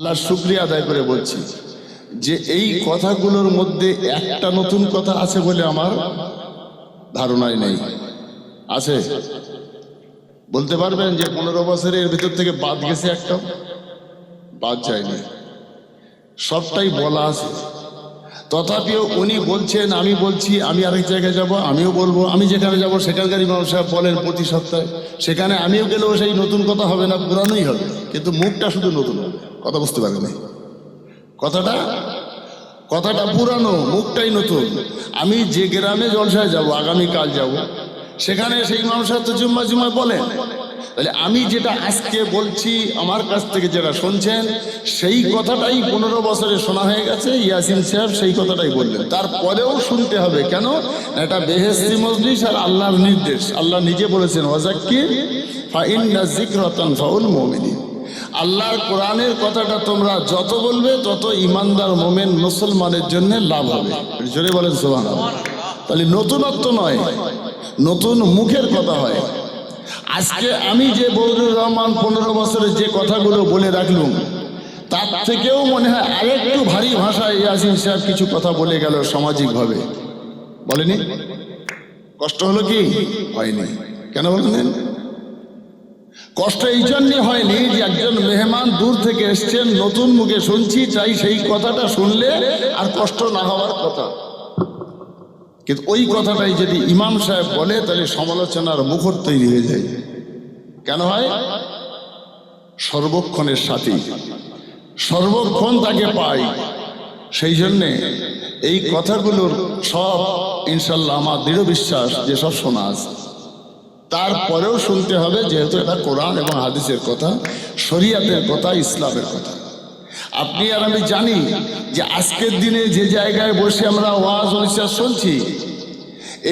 আল্লাহ শুক্রিয়া আদায় করে বলছি যে এই কথাগুলোর মধ্যে একটা নতুন কথা আছে বলে আমার ধারণাই নেই। আছে। বলতে পারবেন যে পনেরো বছরের ভিতর থেকে বাদ গেছে একটা, বাদ যায়নি। সবটাই বলা আছে। তথাপিও উনি বলছেন, আমি বলছি, আমি আরেক জায়গায় যাব, আমিও বলব, আমি যেখানে যাব সেখানকার ইমাম সাহেব বলেন প্রতি সপ্তাহে, সেখানে আমিও গেলেও সেই নতুন কথা হবে না, পুরানোই হবে। কিন্তু মুখটা শুধু নতুন হবে। কথা বুঝতে পারেন। নাই কথাটা? কথাটা পুরানো, মুখটাই নতুন। আমি যে গ্রামে জলসায় যাব, আগামীকাল যাব, সেখানে সেই সাহেব তো জুম্মা জুম্মা বলেন তাহলে আমি যেটা আজকে বলছি, আমার কাছ থেকে যেটা শুনছেন, সেই কথাটাই পনেরো বছরে শোনা হয়ে গেছে, ইয়াসিন সাহেব সেই কথাটাই বললেন। তারপরেও শুনতে হবে, কেন? এটা বেহেস্তি মজলিস আর আল্লাহর নির্দেশ। আল্লাহ নিজে বলেছেন, ওয়াজাক্কির, ফাইন্না জিক্রতান ফাউল মুমিনিন। আল্লাহর কোরআনের কথাটা তোমরা যত বলবে, তত ইমানদার মোমেন মুসলমানের জন্য লাভ হবে। জোরে বলেন সোহান তাহলে নতুনত্ব নয়, নতুন মুখের কথা হয়। আজকে আমি যে বৌদুর রহমান পনেরো বছরে যে কথাগুলো বলে রাখলুম, তার থেকেও মনে হয় আরেকটু ভারী ভাষায় ইয়াসিন সাহেব কিছু কথা বলে গেল সামাজিকভাবে। বলেনি? কষ্ট হলো কি? হয়নি। কেন বলেন? কষ্ট এই জন্যে হয়নি যে একজন মেহমান দূর থেকে এসছেন, নতুন মুখে শুনছি চাই সেই কথাটা শুনলে আর কষ্ট না হওয়ার কথা। কিন্তু ওই কথাটাই যদি ইমাম সাহেব বলে, তাহলে সমালোচনার মুখর তৈরি হয়ে যায়। কেন হয়? সর্বক্ষণের সাথী। সর্বক্ষণ তাকে পাই সেই জন্যে এই কথাগুলোর সব, ইনশাল্লাহ, আমার দৃঢ় বিশ্বাস যে সব শোনা আছে। তারপরেও শুনতে হবে যেহেতু এটা কোরআন এবং হাদিসের কথা, শরিয়াতের কথা, ইসলামের কথা। আপনি আর আমি জানি যে আজকের দিনে যে জায়গায় বসে আমরা ওয়াজ অনুসার শুনছি,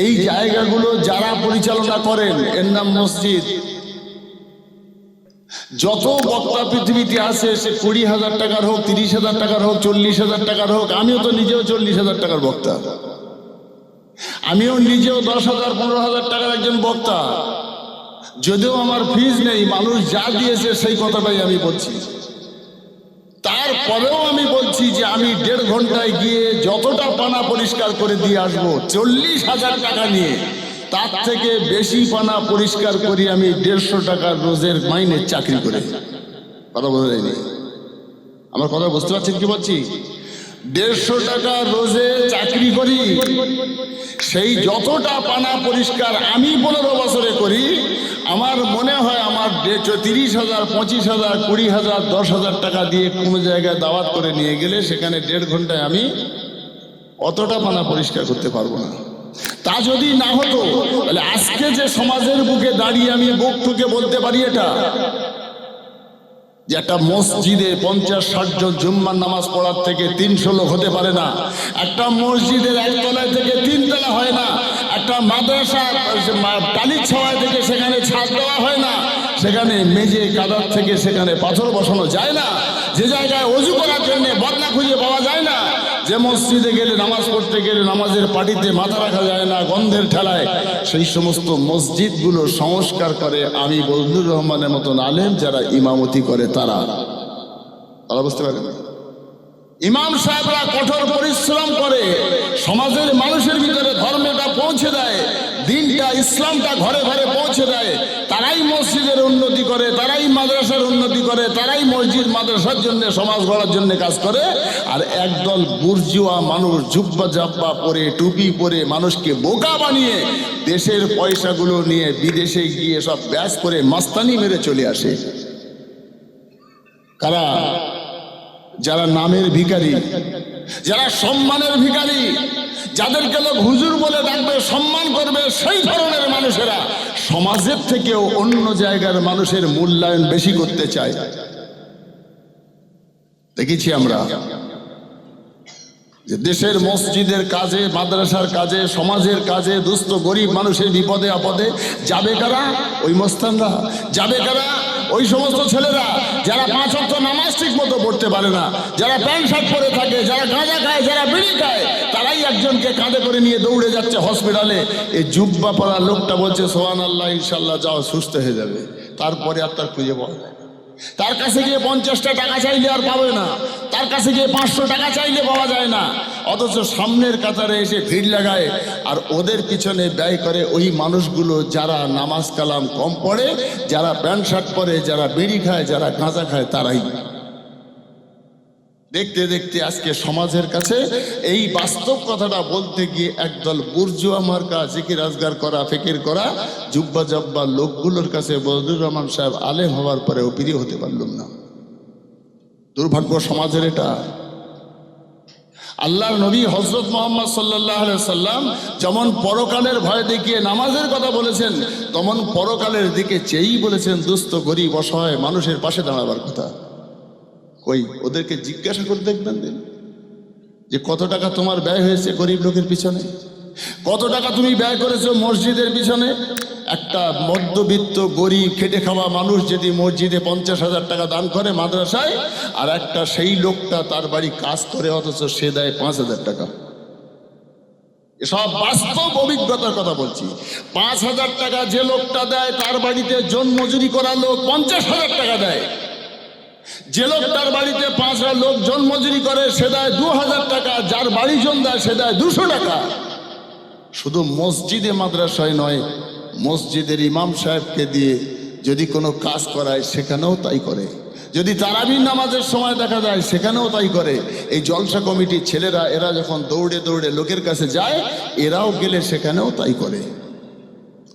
এই জায়গাগুলো যারা পরিচালনা করেন, এর নাম মসজিদ। যত বক্তা পৃথিবীতে আছে, সে কুড়ি হাজার টাকার হোক, তিরিশ হাজার টাকার হোক, চল্লিশ হাজার টাকার হোক, আমিও তো নিজেও চল্লিশ হাজার টাকার বক্তা। আমিও নিজেও দশ হাজার, পনেরো হাজার টাকার একজন বক্তা। যদিও আমার ফিজ নেই, মানুষ যা দিয়েছে সেই কথাটাই আমি বলছি। তারপরেও আমি বলছি যে আমি দেড় ঘন্টায় গিয়ে যতটা পানা পরিষ্কার করে দিয়ে আসব, চল্লিশ হাজার টাকা নিয়ে, তার থেকে বেশি পানা পরিষ্কার করি আমি দেড়শো টাকার রোজের মাইনের চাকরি করে। কথা বোঝা যায়নি। আমার কথা বুঝতে পারছেন কি বলছি? দেড়শো টাকা রোজে চাকরি করি। সেই যতটা পানা পরিষ্কার আমি পনেরো বছরে করি, আমার মনে হয় আমার তিরিশ হাজার, পঁচিশ হাজার, কুড়ি হাজার, দশ হাজার টাকা দিয়ে কোনো জায়গায় দাওয়াত করে নিয়ে গেলে সেখানে দেড় ঘন্টায় আমি অতটা পানা পরিষ্কার করতে পারব না। তা যদি না হতো, তাহলে আজকে যে সমাজের বুকে দাঁড়িয়ে আমি বুক ঠুকে বলতে পারি এটা যে একটা মসজিদে পঞ্চাশ ষাটজন জুম্মার নামাজ পড়ার থেকে তিনশো লোক হতে পারে না। একটা মসজিদের একতলায় থেকে তিনতলা হয় না। একটা মাদ্রাসা টালির ছাওয়ায় থেকে সেখানে ছাদ দেওয়া হয় না। সেখানে মেঝে, কাদার থেকে সেখানে পাথর বসানো যায় না। যে জায়গায় অজু করার জন্য বদনা খুঁজে পাওয়া যায় না। যে মসজিদে গেলে নামাজ পড়তে গেলে নামাজের পাটিতে মাথা রাখা যায় না, গন্ধের ঠেলায়, সেই সমস্ত মসজিদগুলো সংস্কার করে আমি বজলুর রহমানের মতন আলেম যারা ইমামতি করে তারা। তারা বুঝতে পারেন ইমাম সাহেবরা কঠোর পরিশ্রম করে, সমাজের মানুষের ভিতরে ধর্মটা পৌঁছে দেয়, দিনটা ইসলামটা ঘরে ঘরে পৌঁছে দেয় তারাই মসজিদের উন্নতি করে, তারাই মাদ্রাসার উন্নতি করে, তারাই মসজিদ মাদ্রাসার জন্য, সমাজ গড়ার জন্য কাজ করে। আর একদল বুর্জুয়া মানুষ জুব্বা জাব্বা পরে, টুপি পরে মানুষকে বোকা বানিয়ে দেশের পয়সাগুলো নিয়ে বিদেশে গিয়ে সব ব্যাস করে মাস্তানি মেরে চলে আসে। কারা? যারা নামের ভিখারি, যারা সম্মানের ভিখারি, যাদেরকে লোক হুজুর বলে ডাকবে, সম্মান করবে, সেই ধরনের মানুষেরা সমাজের থেকেও অন্য জায়গার মানুষের মূল্যায়ন বেশি করতে চায়। দেখেছি আমরা। যে দেশের মসজিদের কাজে, মাদ্রাসার কাজে, সমাজের কাজে, দুস্থ, গরিব মানুষের বিপদে, আপদে যাবে কারা? ওই মস্তানরা। যাবে কারা? ওই সমস্ত ছেলেরা যারা পাঁচ অক্ট নামাজ ঠিক মতো পড়তে পারে না, যারা প্যান্ট, শার্ট পরে থাকে, যারা গাঁজা খায়, যারা বিড়ি খায়, তারাই একজনকে কাঁধে করে নিয়ে দৌড়ে যাচ্ছে হসপিটালে। এই জুব্বা পড়া লোকটা বলছে সোহান আল্লাহ ইনশাল্লাহ, যাও, সুস্থ হয়ে যাবে। তারপরে আর তার খুঁজে পাওয়া যায়। তার কাছে গিয়ে পঞ্চাশটা টাকা চাইলে আর পাবে না। তার কাছে গিয়ে পাঁচশো টাকা চাইলে পাওয়া যায় না। অথচ সামনের কাতারে এসে ভিড় লাগায় আর ওদের পিছনে ব্যয় করে ওই মানুষগুলো যারা নামাজ কালাম কম পড়ে, যারা প্যান্ট শার্ট পরে, যারা বিড়ি খায়, যারা কাঁচা খায়, তারাই। দেখতে দেখতে আজকে সমাজের কাছে এই বাস্তব কথাটা বলতে গিয়ে একদল বুর্জুয়া মার্কা জিকির রাজগার করা, ফিকির করা, জুব্বা জব্বা লোকগুলোর কাছে বদরুর রহমান সাহেব আলেম হওয়ার পরেও প্রিয় হতে পারলাম না। দুর্ভাগ্য সমাজের এটা। আল্লাহর নবী হজরত মোহাম্মদ সাল্লাহ সাল্লাম যেমন পরকালের ভয় দেখিয়ে নামাজের কথা বলেছেন, তেমন পরকালের দিকে চেয়েই বলেছেন, দুস্থ, গরিব, অসহায় মানুষের পাশে দাঁড়াবার কথা। কই ওদেরকে জিজ্ঞাসা করে দেখবেন দিন, যে কত টাকা তোমার ব্যয় হয়েছে গরিব লোকের পিছনে? কত টাকা তুমি ব্যয় করেছ মসজিদের পিছনে? একটা মধ্যবিত্ত, গরিব, খেটে খাওয়া মানুষ যদি মসজিদে পঞ্চাশ হাজার টাকা দান করে মাদ্রাসায়, আর একটা সেই লোকটা তার বাড়ি কাজ করে, অথচ সে দেয় পাঁচ হাজার টাকা। এসব বাস্তব অভিজ্ঞতার কথা বলছি। পাঁচ হাজার টাকা যে লোকটা দেয়, তার বাড়িতে জন মজুরি করা লোক পঞ্চাশ হাজার টাকা দেয়। যে লোকটার বাড়িতে পাঁচটা লোক জন মজুরি করে, সে দেয় দু হাজার টাকা। যার বাড়ি জন দেয়, সে দেয় দুশো টাকা। শুধু মসজিদে মাদ্রাসায় নয়, মসজিদের ইমাম সাহেবকে দিয়ে যদি কোনো কাজ করায়, সেখানেও তাই করে। যদি তারাবির নামাজের সময় দেখা যায়, সেখানেও তাই করে। এই জলসা কমিটির ছেলেরা, এরা যখন দৌড়ে দৌড়ে লোকের কাছে যায়, এরাও গেলে সেখানেও তাই করে।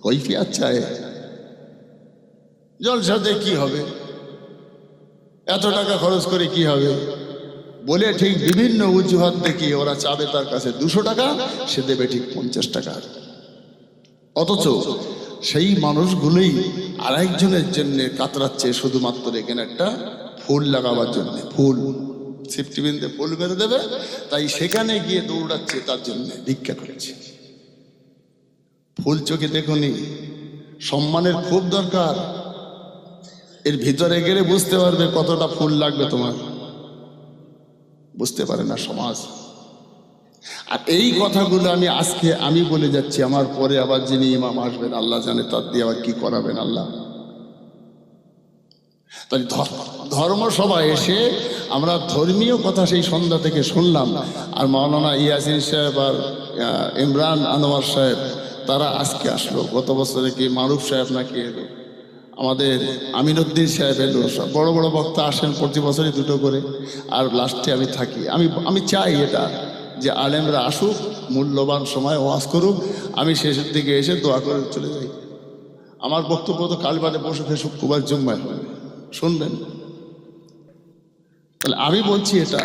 কৈফিয়াত চায়। জলসাতে কি হবে? এত টাকা খরচ করে কি হবে? বলে ঠিক বিভিন্ন অজুহাত দেখিয়ে ওরা চাবে তার কাছে দুশো টাকা, সে দেবে ঠিক পঞ্চাশ টাকা। অথচ সেই মানুষগুলোই আরেকজনের জন্য কাতরাচ্ছে শুধুমাত্র এখানে একটা ফুল লাগাবার জন্য, ফুল। সিফটি বিনতে ফুল বেঁধে দেবে, তাই সেখানে গিয়ে দৌড়াচ্ছে, তার জন্য ভিক্ষা করেছে। ফুল চোখে দেখুনি সম্মানের খুব দরকার। এর ভিতরে গেলে বুঝতে পারবে কতটা ফুল লাগবে তোমার। বুঝতে পারে না সমাজ। আর এই কথাগুলো আমি আজকে আমি বলে যাচ্ছি, আমার পরে আবার যিনি ইমাম আসবেন, আল্লাহ জানে তার দিয়ে আবার কি করাবেন আল্লাহ। তাই ধর্ম সভায় এসে আমরা ধর্মীয় কথা সেই সন্ধ্যা থেকে শুনলাম। আর মাওলানা ইয়াসিন সাহেব আর ইমরান আনোয়ার সাহেব, তারা আজকে আসলো। গত বছরে কি মারুফ সাহেব নাকি এলো? আমাদের আমিনুদ্দিন সাহেব এলো সব বড় বড় বক্তা আসেন প্রতি বছরই দুটো করে, আর লাস্টে আমি থাকি। আমি আমি চাই এটা, যে আলেমরা আসুক, মূল্যবান সময় ওয়াজ করুক, আমি শেষের দিকে এসে দোয়া করে চলে যাই। আমার বক্তব্য তো কালবাদে বসে ফেসে কুবার জুম্মায় শুনবেন। তাহলে আমি বলছি এটা,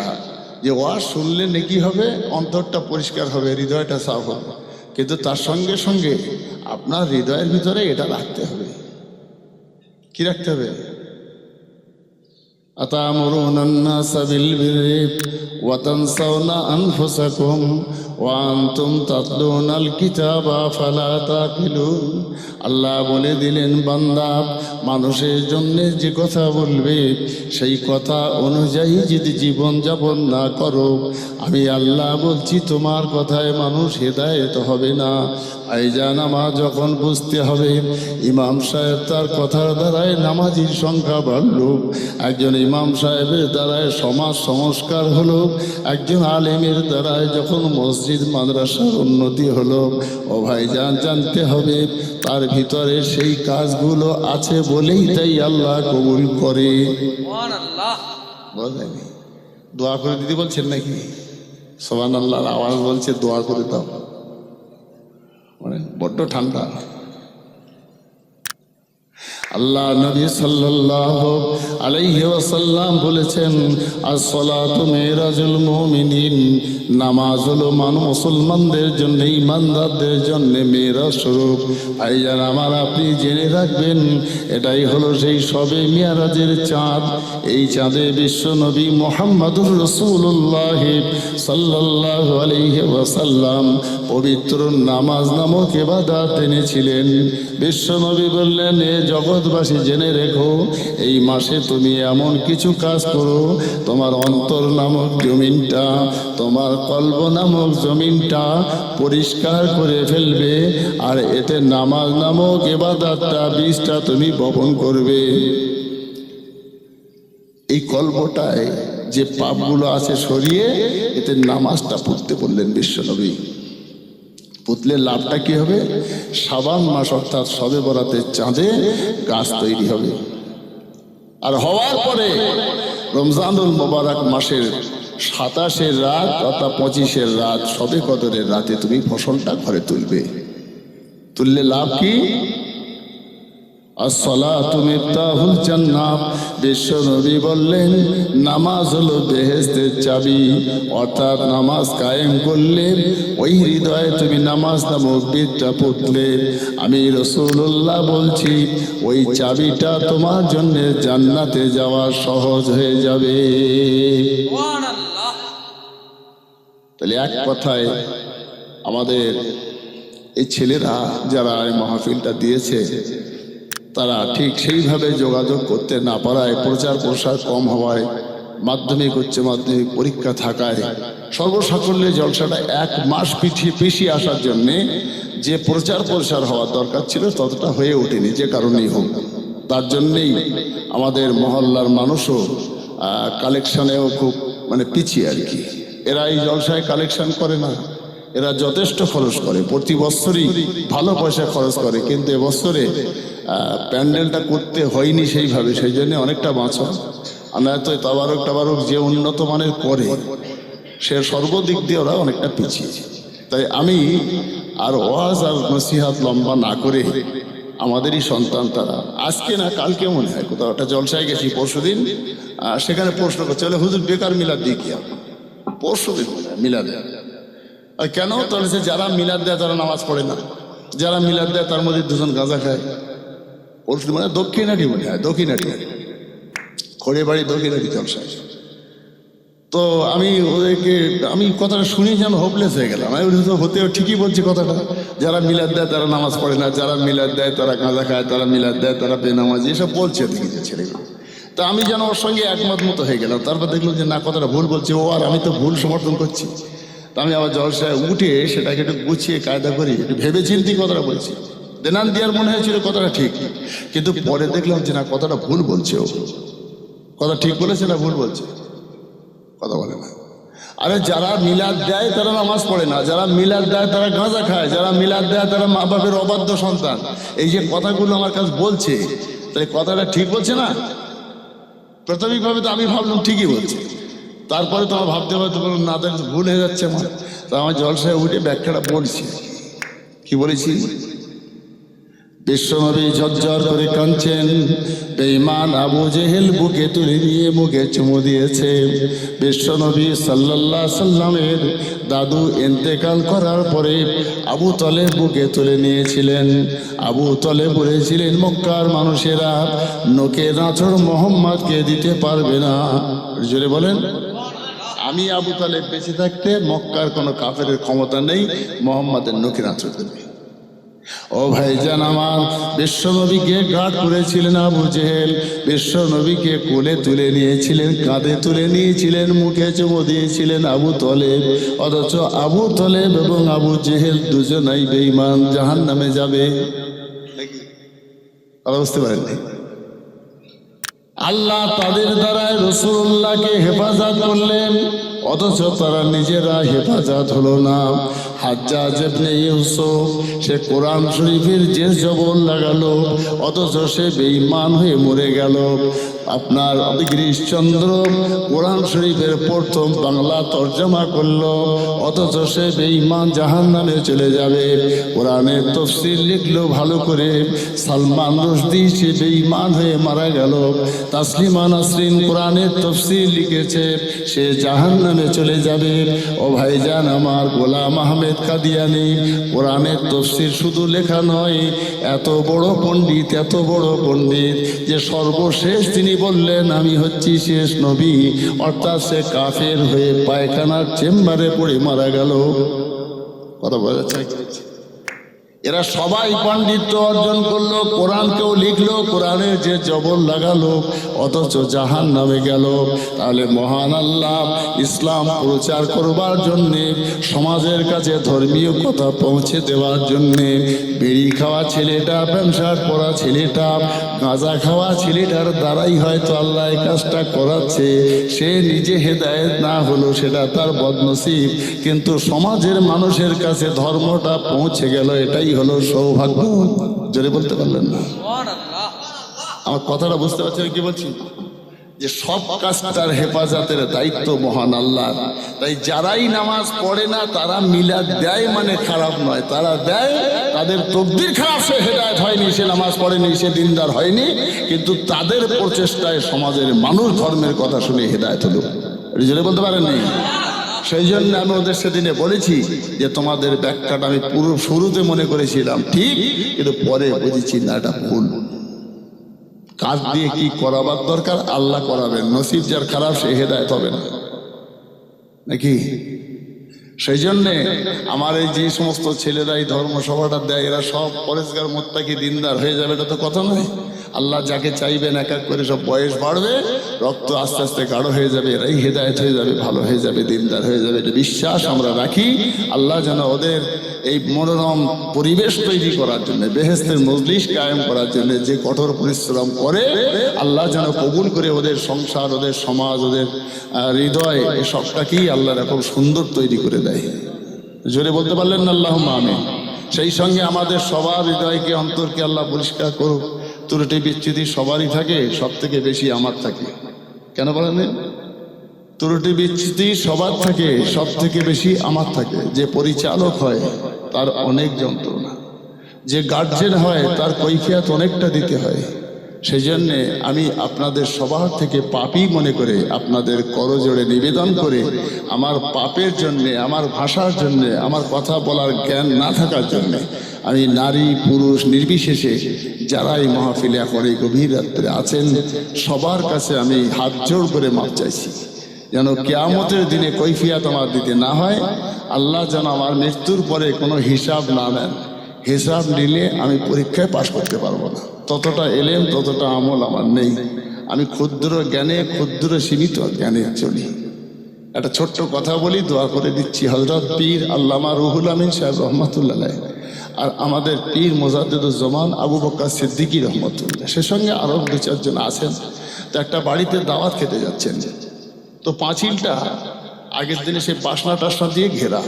যে ওয়াজ শুনলে নেকি হবে, অন্তরটা পরিষ্কার হবে, হৃদয়টা সাফ হবে। কিন্তু তার সঙ্গে সঙ্গে আপনার হৃদয়ের ভিতরে এটা রাখতে হবে। কি রাখতে হবে أتأمرون الناس بالبر وتنسون أنفسكم وأنتم تتلون الكتاب فلا تعقلون আল্লাহ বলে দিলেন বান্দা মানুষের জন্য যে কথা বলবে সেই কথা অনুযায়ী যদি জীবন যাপন না করো আমি আল্লাহ বলছি তোমার কথায় মানুষ হেদায়েত হবে না আইজান আমার যখন বুঝতে হবে ইমাম সাহেব তার কথার দ্বারায় নামাজির সংখ্যা বাড়ল একজন ইমাম সাহেবের দ্বারায় সমাজ সংস্কার হলো একজন আলেমের দ্বারায় যখন মসজিদ মাদ্রাসার উন্নতি হলো ও ভাইজান জানতে হবে তার ভিতরে সেই কাজগুলো আছে বলেই তাই আল্লাহ কবুল করে। দোয়া করে দিদি বলছেন নাকি? সোহান আল্লাহর আওয়াজ বলছে দোয়া করে দাও। মানে বড্ড ঠান্ডা। আল্লাহ নবী সাল্লাল্লাহু আলাইহি ওয়াসাল্লাম বলেছেন as-salatu মিরাজুল মুমিনিন নামাজ হলো মান মুসলমানদের জন্য ইমানদারদের জন্য মেরাজ স্বরূপ। ভাইজান আমার আপনি জেনে রাখবেন, এটাই হলো সেই সবে মিয়ারাজের চাঁদ। এই চাঁদে বিশ্ব নবী মোহাম্মদুর রসুল্লাহ সাল্লাল্লাহু আলাইহি ওয়াসাল্লাম পবিত্র নামাজ নামক এবাদাত এনেছিলেন। বিশ্ব নবী বললেন, এ জগৎবাসী জেনে রেখো, এই মাসে তুমি এমন কিছু কাজ করো, তোমার অন্তর নামক জমিনটা, তোমার কল্প নামক জমিনটা পরিষ্কার করে ফেলবে, আর এতে নামাজ নামক এবাদাতটা বীজটা তুমি বপন করবে। এই কল্পটায় যে পাপগুলো আছে সরিয়ে, এতে নামাজটা পড়তে বললেন বিশ্বনবী। পুতলে লাভটা কি হবে? সাবান মাস অর্থাৎ সবে বরাতে চাঁদে গাছ তৈরি হবে। আর হওয়ার পরে রমজানুল মোবারক মাসের সাতাশের রাত অর্থাৎ পঁচিশের রাত সবে কদরের রাতে তুমি ফসলটা ঘরে তুলবে। তুললে লাভ কি? আসসালাতু মিফতাহুল জান্নাত। বিশ্ব নবী বললেন, নামাজ হলো বেহেশতের চাবি। অর্থাৎ নামাজ কায়েম করলে ওই হৃদয়ে তুমি নামাজ নামক বিদটা পুতলে। আমি রসুল্লাহ বলছি, ওই চাবিটা তোমার জন্য জান্নাতে যাওয়া সহজ হয়ে যাবে। তাহলে এক কথায়, আমাদের এই ছেলেরা যারা এই মাহফিলটা দিয়েছে তারা ঠিক সেইভাবে যোগাযোগ করতে না পারায় প্রচার প্রসার কম হওয়ায়, মাধ্যমিক, উচ্চ মাধ্যমিক পরীক্ষা থাকায় সর্বসাকল্যে জলসাটা এক মাস পিছিয়ে পিছিয়ে আসার জন্যে যে প্রচার প্রসার হওয়ার দরকার ছিল ততটা হয়ে ওঠেনি যে কারণেই হোক। তার জন্যেই আমাদের মহল্লার মানুষও কালেকশনেও খুব মানে পিছিয়ে আর কি। এরা এই জলসায় কালেকশন করে না। এরা যথেষ্ট খরচ করে। প্রতি বছরই ভালো পয়সা খরচ করে কিন্তু এবছরে প্যান্ডেলটা করতে হয়নি সেইভাবে সেই জন্য অনেকটা বাঁচা। আর নয়তো তাবারক টাবারক যে উন্নত মানের করে সে সর্বদিক দিয়ে ওরা অনেকটা পিছিয়ে। তাই আমি আর ওয়াজ আর নসিহাত লম্বা না করে আমাদেরই সন্তান তারা। আজকে না কালকে মনে হয় কোথাও একটা জলসায় গেছি পরশুদিন আহ, সেখানে প্রশ্ন করছে "বলে, হুজুর বেকার মিলাদ দিয়ে কি হবে?" পরশুদিন মনে হয় কেন? তাহলে সে যারা মিলাদ দেয় তারা নামাজ পড়ে না। যারা মিলাদ দেয় তার মধ্যে দুজন গাঁজা খায়। পরশু মানে? দক্ষিণাটি মনে হয়? দক্ষিণাটি খড়ে বাড়ি দক্ষিণাটি জলসায়? তো আমি ওদেরকে, আমি কথাটা শুনে যেন হোপলেস হয়ে গেলাম। আমি তো হতেও ঠিকই বলছি কথাটা। যারা মিলাদ দেয় তারা নামাজ পড়ে না। যারা মিলাদ দেয় তারা গাঁজা খায়। তারা মিলাদ দেয় তারা বেনামাজি। এসব বলছে দেখি যে ছেলেগুলো। তো আমি যেন ওর সঙ্গে একমত মতো হয়ে গেলাম। তারপর দেখলাম যে, না, কথাটা ভুল বলছে। ও আর আমি তো ভুল সমর্থন করছি। আমি আবার জলসায় উঠে সেটাকে একটু গুছিয়ে কায়দা করি, একটু ভেবে চিন্তি কথাটা বলছি। দেনান দেওয়ার মনে হয়েছিল কথাটা ঠিক, কিন্তু পরে দেখলাম যে না, কথাটা ভুল বলছে ও। কথা ঠিক বলেছে না ভুল বলছে? কথা বলে না। আরে যারা মিলাদ দেয় তারা নামাজ পড়ে না, যারা মিলাদ দেয় তারা গাঁজা খায়, যারা মিলাদ দেয় তারা মা বাপের অবাধ্য সন্তান। এই যে কথাগুলো আমার কাছে বলছে তাই কথাটা ঠিক বলছে না? প্রাথমিকভাবে তো আমি ভাবলাম ঠিকই বলছে। তারপরে তোমার ভাবতে হবে, তোমার না দেখ ভুল হয়ে যাচ্ছে আমার। তা আমার জলসায় উঠে ব্যাখ্যাটা বলছি কি বলেছি? বিশ্বনবী ঝরঝর করে কাঁদছেন। বেঈমান আবু জেহেল বুকে তুলে নিয়ে মুখে চুমু দিয়েছে। বিশ্বনবী সাল্লাল্লাহ সাল্লামের দাদু ইন্তেকাল করার পরে আবু তলে বুকে তুলে নিয়েছিলেন। আবু তলে বলেছিলেন, মক্কার মানুষেরা নোকে নাচর মোহাম্মদকে দিতে পারবে না। জোরে বলেন। আমি আবু তালে বেঁচে থাকতে মক্কার কোনো কাফের ক্ষমতা নেই, মোহাম্মদের নোকে নাচর দেবে ও ভাইজান আমার, বিশ্বনবীকে ঘাট করেছিলেন আবু জেহেল, বিশ্বনবীকে কোলে তুলে নিয়েছিলেন, কাঁধে তুলে নিয়েছিলেন, মুখে চুমো দিয়েছিলেন আবু তলেব। অথচ আবু তলেব এবং আবু জেহেল দুজনাই বেঈমান জাহান নামে যাবে কথা বুঝতে পারেননি? আল্লাহ তাদের দ্বারায় রসুল্লাহকে হেফাজত করলেন, অথচ তারা নিজেরা হেফাজত হলো না। হাজ্জাজ সে কোরআন শরীফের যে জবর লাগালো, অথচ সে বেঈমান হয়ে মরে গেল। আপনার গিরিশচন্দ্র কোরআন শরীফের প্রথম বাংলা তর্জমা করল, অথচ সে বেঈমান জাহান নামে চলে যাবে। কোরআনের তফসিল লিখলো ভালো করে। সালমান রশদি সে বেঈমান হয়ে মারা গেল। তাসলিমা নাসরিন কোরআনের তফসিল লিখেছে, সে জাহান নামে চলে যাবে। ও ভাইজান আমার গোলাম আহমেদ কাদিয়ানি, কোরআনের তফসিল শুধু লেখা নয়, এত বড় পণ্ডিত, এত বড় পণ্ডিত যে সর্বশেষ তিনি বললেন, আমি হচ্ছি শেষ নবী। অর্থাৎ সে কাফের হয়ে পায়খানার চেম্বারে পড়ে মারা গেল। কথা বলা এরা সবাই পাণ্ডিত্য অর্জন করল, কোরআনকেও লিখলো, কোরআনে যে জবর লাগালো, অথচ জাহান নামে গেল। তাহলে মহান আল্লাহ ইসলাম প্রচার করবার জন্যে, সমাজের কাছে ধর্মীয় কথা পৌঁছে দেওয়ার জন্যে, বেড়ি খাওয়া ছেলেটা, প্যান্ট পরা ছেলেটা গাঁজা খাওয়া ছেলেটার দ্বারাই হয়তো আল্লাহ এই কাজটা করাচ্ছে। সে নিজে হেদায়ত না হলো সেটা তার বদনসিব। কিন্তু সমাজের মানুষের কাছে ধর্মটা পৌঁছে গেল এটাই হলো সৌভাগ্য। জোরে বলতে পারলেন না। আমার কথাটা বুঝতে পারছেন কি বলছি? যে সব কাজটার হেফাজতের দায়িত্ব মহান আল্লাহ। তাই যারাই নামাজ পড়ে না, তারা মিলাদ দেয় মানে খারাপ নয়। তারা দেয়, তাদের তকদির খারাপ, সে হেদায়ত হয়নি, সে নামাজ পড়েনি, সে দিনদার হয়নি। কিন্তু তাদের প্রচেষ্টায় সমাজের মানুষ ধর্মের কথা শুনে হেদায়ত হলো। জোরে বলতে পারেননি সেই জন্য আমি ওদের সেদিনে বলেছি যে তোমাদের ব্যাখ্যাটা আমি পুরো শুরুতে মনে করেছিলাম, ঠিক? কিন্তু পরে বুঝেছি না, এটা ভুল। কাজ দিয়ে কি করাবার দরকার? আল্লাহ করাবেন। নসিব যার খারাপ, সে হেদায়ত হবে না। নাকি? সেই জন্যে আমার এই যে সমস্ত ছেলেরা এই ধর্মসভাটা দেয়, এরা সব পরেশগার, মোত্তাকি, দিনদার হয়ে যাবে, এটা তো কথা নয়। আল্লাহ যাকে চাইবেন এক এক করে সব বয়স বাড়বে, রক্ত আস্তে আস্তে গাঢ় হয়ে যাবে, এরাই হেদায়ত হয়ে যাবে, ভালো হয়ে যাবে, দিনদার হয়ে যাবে, এটা বিশ্বাস আমরা রাখি। আল্লাহ যেন ওদের এই মনোরম পরিবেশ তৈরি করার জন্য বেহেস্তের মজলিস কায়েম করার জন্য যে কঠোর পরিশ্রম করে, আল্লাহ যেন কবুল করে ওদের সংসার, ওদের সমাজ, ওদের হৃদয়, এই সবটাকেই আল্লাহ এরকম সুন্দর তৈরি করে দেয়। জোরে বলতে পারলেন না আল্লাহ আমি সেই সঙ্গে আমাদের সবার হৃদয়কে, অন্তরকে আল্লাহ পরিষ্কার করুক। ত্রুটি বিচ্ছুতি সবারই থাকে সব থেকে বেশি আমার থাকে। কেন বলেন ত্রুটি বিচ্ছুতি সবার থাকে সব থেকে বেশি আমার থাকে। যে পরিচালক হয়, তার অনেক যন্ত্রণা। যে গার্জেন হয়, তার কৈফিয়াত অনেকটা দিতে হয়। সেই জন্যে আমি আপনাদের সবার থেকে পাপই মনে করে আপনাদের করজোড়ে নিবেদন করে আমার পাপের জন্যে, আমার ভাষার জন্যে, আমার কথা বলার জ্ঞান না থাকার জন্যে আমি নারী, পুরুষ, নির্বিশেষে যারা এই মাহফিলে এখন এই গভীর রাত্রে আছেন, সবার কাছে আমি হাত জোর করে মাপ চাইছি। যেন কেয়ামতের দিনে কৈফিয়াত আমার দিতে না হয়, আল্লাহ যেন আমার মৃত্যুর পরে কোনো হিসাব না নেন হিসাব নিলে আমি পরীক্ষায় পাশ করতে পারব না। ততটা এলেম, ততটা আমল আমার নেই। আমি ক্ষুদ্র জ্ঞানে, ক্ষুদ্র সীমিত জ্ঞানে চলি। একটা ছোট্ট কথা বলি, দোয়া করে দিচ্ছি হজরত পীর আল্লামা রুহুল আমিন সাহেব রহমতুল্লাহ আর আমাদের পীর মোজাদ্দুজ্জামান আবু বক্কা সিদ্দিকী রহমতুল্লাহ। সে সঙ্গে আরও দু চারজন আছেন। তো একটা বাড়িতে দাওয়াত খেতে যাচ্ছেন। তো পাঁচিলটা আগের দিনে সেই বাসনা টাসনা দিয়ে ঘেরা।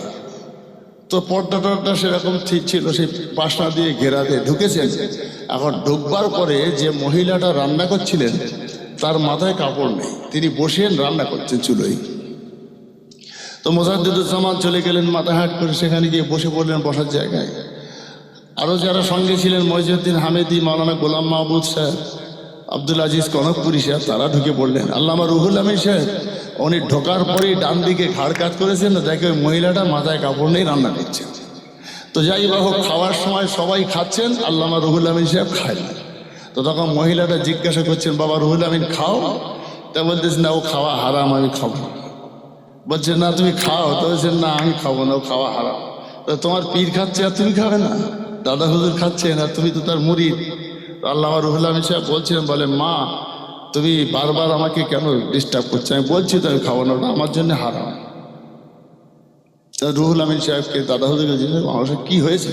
তো পর্দা টর্দা সেরকম ঠিক ছিল, সেই বাসনা দিয়ে ঘেরা দিয়ে ঢুকেছেন। এখন ঢুকবার পরে যে মহিলাটা রান্না করছিলেন, তার মাথায় কাপড় নেই। তিনি বসেন রান্না করছেন চুলোই তো মোজাদ্দুজ্জামান চলে গেলেন মাথা হাট করে সেখানে গিয়ে বসে পড়লেন বসার জায়গায়। আরও যারা সঙ্গে ছিলেন মহিজুদ্দিন হামেদি, মাওলানা গোলাম মাহবুদ সাহেব আব্দুল আজিজ কনকপুরি সাহেব তারা ঢুকে পড়লেন। আল্লামা রুহুল আমিন সাহেব উনি ঢোকার পরেই ডান দিকে ঘাড় কাজ করেছেন না দেখে ওই মহিলাটা মাথায় কাপড় নেই রান্না করছেন তো যাই বা হোক, খাওয়ার সময় সবাই খাচ্ছেন, আল্লামা রুহুল আমিন সাহেব খায় না তো তখন মহিলাটা জিজ্ঞাসা করছেন, বাবা রুহুল আমিন, খাও? তা বলতেছেন না, ও খাওয়া হারাম, আমি খাব বলছে, না, তুমি খাও? তো বলছেন না, আমি খাব না, ও খাওয়া হারাম। তো তোমার পীর খাচ্ছে আর তুমি খাবে না? দাদা হুজুর খাচ্ছে না, তুমি তো তার মুড়ি। আল্লাহ রুহুল আমিন সাহেব বলছিলেন, বলে, মা, তুমি বারবার আমাকে কেন ডিস্টার্ব করছ? আমি বলছি তো আমি খাব না, ওটা আমার জন্য হারাম। রুহুল আমিন সাহেবকে, দাদা জিজ্ঞেস মানুষের কি হয়েছে?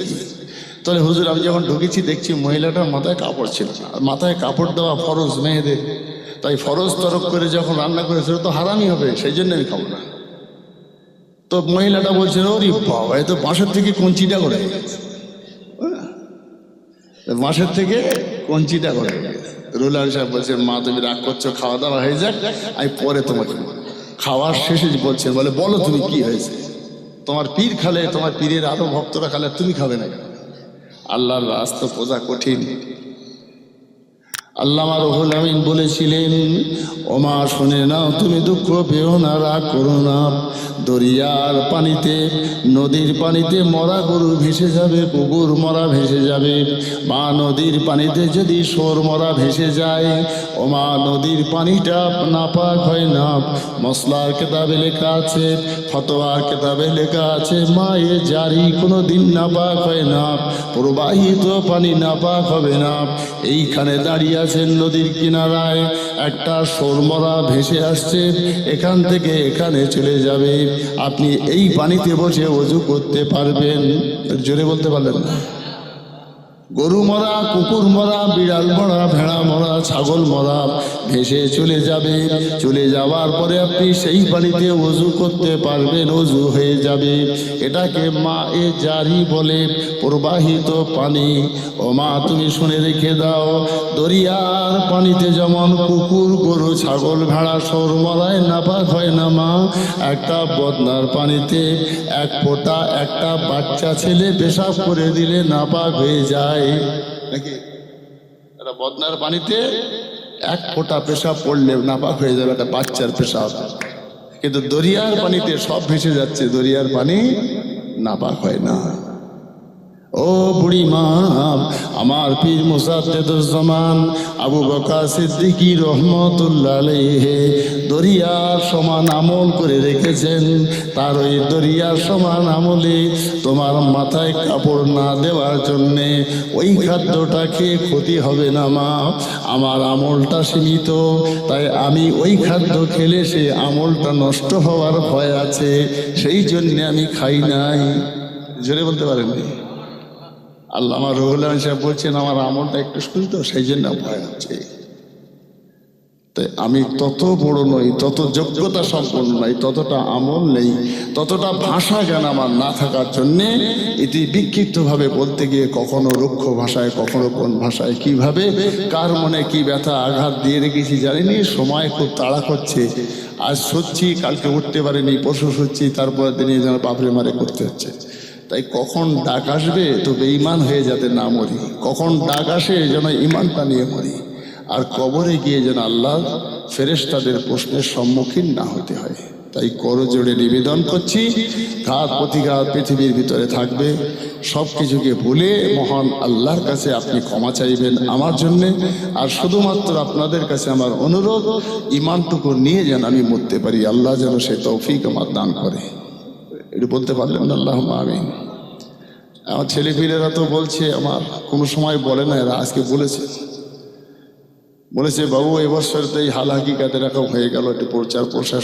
তাহলে হুজুর, আমি যখন ঢুকেছি, দেখছি মহিলাটার মাথায় কাপড় ছিল না। আর মাথায় কাপড় দেওয়া ফরজ মেয়েদের তাই ফরজ তরফ করে যখন রান্না করেছিল, তো হারামই হবে, সেই জন্য আমি খাব না। তো মহিলাটা বলছে ওরে বাবা, এ তো বাঁশের থেকে কঞ্চিটা করে গেছে। বাঁশের থেকে কঞ্চিটা করে রুলার সাহেব বলছে, মা, তুমি রাগ করছ, খাওয়া দাওয়া হয়ে যাক, আমি পরে তোমাকে খাওয়ার শেষে বলছে, বলে, বলো তুমি কি হয়েছে? তোমার পীর খালে, তোমার পীরের আরও ভক্তরা খালে, তুমি খাবে না? আল্লাহর রাস্তা বোঝা কঠিন। আল্লামা রহুল আমিন বলেছিলেন, ওমা শুনে নাও, তুমি দুঃখ পেও না, রাগ করো না। দরিয়ার পানিতে, নদীর পানিতে মরা গরু ভেসে যাবে কুকুর মরা ভেসে যাবে। মা নদীর পানিতে যদি সোর মরা ভেসে যায়, ওমা নদীর পানিটা নাপাক হয় না। মশলার কেতাবে লেখা আছে, ফতোয়ার কেতাবে লেখা আছে মা এ জারি কোনো দিন নাপাক হয় না, প্রবাহিত পানি নাপাক হবে না। এইখানে দাঁড়িয়ে আছেন নদীর কিনারায়। একটা সরমরা ভেসে আসছে, এখান থেকে এখানে চলে যাবে। আপনি এই পানিতে বসে অজু করতে পারবেন। জোরে বলতে পারলেন না? গরু মরা, কুকুর মরা, বিড়াল মরা, ভেড়া মরা, ছাগল মরা, ভেসে চলে যাবে। চলে যাওয়ার পরে আপনি সেই পানিতে অজু করতে পারবেন অজু হয়ে যাবে। এটাকে মা এ জারি বলে প্রবাহিত পানি। ও মা, তুমি শুনে রেখে দাও, দরিয়ার পানিতে যেমন কুকুর, গরু, ছাগল, ভেড়া, সর মরায় নাপাক হয় না মা, একটা বদনার পানিতে এক ফোঁটা একটা বাচ্চা ছেলে পেশাব করে দিলে নাপাক হয়ে যায়। নাকি? একটা বদনার পানিতে এক ফোঁটা পেশাব পড়লে নাপাক হয়ে যাবে একটা বাচ্চার পেশাব। কিন্তু দরিয়ার পানিতে সব ভেসে যাচ্ছে, দরিয়ার পানি নাপাক হয় না। ও বুড়ি মা, আমার পীর মুসাদ্দেদুজ্জামান আবু বকর সিদ্দিকী রহমতুল্লাহ দরিয়ার সমান আমল করে রেখেছেন। তার ওই দরিয়ার সমান আমলে তোমার মাথায় কাপড় না দেওয়ার জন্যে ওই খাদ্যটা খেয়ে ক্ষতি হবে না মা, আমার আমলটা সীমিত। তাই আমি ওই খাদ্য খেলে সে আমলটা নষ্ট হওয়ার ভয় আছে, সেই জন্যে আমি খাই নাই। জোরে বলতে পারেননি আল্লাহ আমার রহুল সাহেব বলছেন, আমার আমলটা একটু তো সেই জন্য ভয় হচ্ছে তাই আমি তত বড় নই, তত যোগ্যতা সম্পন্ন নই, ততটা আমল নেই, ততটা ভাষা জ্ঞান আমার না থাকার জন্যে এটি বিক্ষিপ্তভাবে বলতে গিয়ে কখনো রুক্ষ ভাষায়, কখনো কোন ভাষায় কীভাবে, কার মনে কি ব্যথা, আঘাত দিয়ে রেখেছি জানিনি, সময় খুব তাড়া করছে। আজ সচ্ছি কালকে উঠতে পারিনি, পরশু সচ্ছি তারপরে দিনে যেন বাপরে মারে করতে হচ্ছে। তাই কখন ডাক আসবে তো বেঈমান হয়ে যাতে না মরি। কখন ডাক আসে যেন ইমানটা নিয়ে মরি। আর কবরে গিয়ে যেন আল্লাহ ফেরেশতাদের প্রশ্নের সম্মুখীন না হতে হয়। তাই করজোড়ে নিবেদন করছি, ঘাত প্রতিঘাত পৃথিবীর ভিতরে থাকবে। সব কিছুকে ভুলে মহান আল্লাহর কাছে আপনি ক্ষমা চাইবেন আমার জন্যে। আর শুধুমাত্র আপনাদের কাছে আমার অনুরোধ ইমানটুকু নিয়ে যেন আমি মরতে পারি। আল্লাহ যেন সে তৌফিক আমার দান করে। এটা বলতে পারলেন আল্লাহ আমি আমার ছেলেপিলেরা তো বলছে, আমার কোনো সময় বলে না, এরা আজকে বলেছে। বলেছে, বাবু এবছর তো এই হাল হাকিকাতে এরকম হয়ে গেল, একটু প্রচার প্রসার